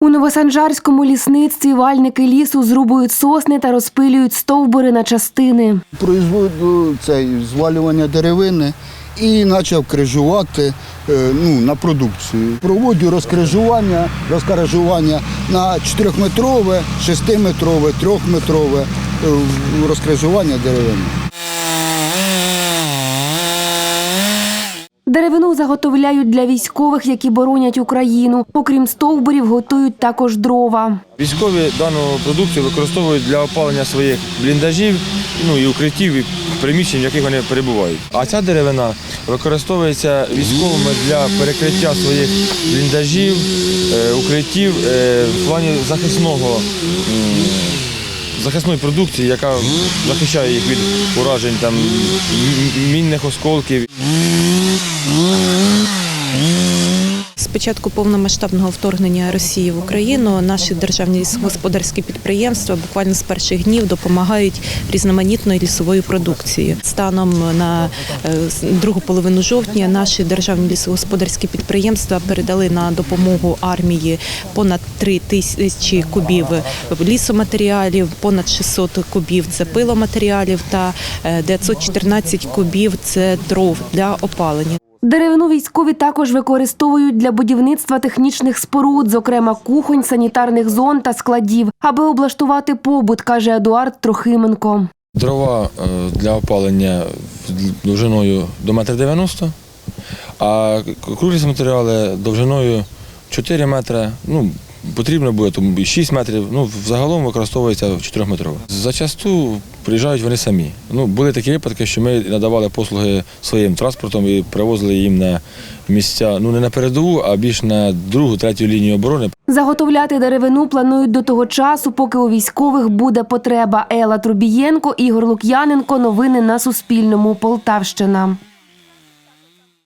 У Новосанжарському лісництві вальники лісу зрубують сосни та розпилюють стовбури на частини. производу цей звалювання деревини і почав крижувати е, ну, на продукцію. Проводжу розкрижування, розкаражування на 4-метрове, 6-метрове, 3-метрове е, розкрижування деревини. Деревину заготовляють для військових, які боронять Україну. Окрім стовбурів, готують також дрова. Військові дану продукцію використовують для опалення своїх бліндажів, ну і укриттів, і приміщень, в яких вони перебувають. А ця деревина використовується військовими для перекриття своїх бліндажів, е, укриттів е, в плані захисного. Захисної продукції, яка захищає їх від уражень там, мінних осколків. З початку повномасштабного вторгнення Росії в Україну наші державні лісогосподарські підприємства буквально з перших днів допомагають різноманітною лісовою продукцією. Станом на е, другу половину жовтня наші державні лісогосподарські підприємства передали на допомогу армії понад 3 тисячі кубів лісоматеріалів, понад 600 кубів це пиломатеріалів та е, 914 кубів це дров для опалення. Деревину військові також використовують для будівництва технічних споруд, зокрема кухонь, санітарних зон та складів, аби облаштувати побут, каже Едуард Трохименко. Дрова е, для опалення довжиною до 1,90 м, а круглість матеріали довжиною 4 метри. Ну, потрібно буде тому і 6 метрів. Ну, загалом використовується 4-метрово. Зачасту приїжджають вони самі. Ну, були такі випадки, що ми надавали послуги своїм транспортом і привозили їм на місця, ну не на передову, а більш на другу, третю лінію оборони. Заготовляти деревину планують до того часу, поки у військових буде потреба. Ела Трубієнко, Ігор Лук'яненко. Новини на Суспільному. Полтавщина.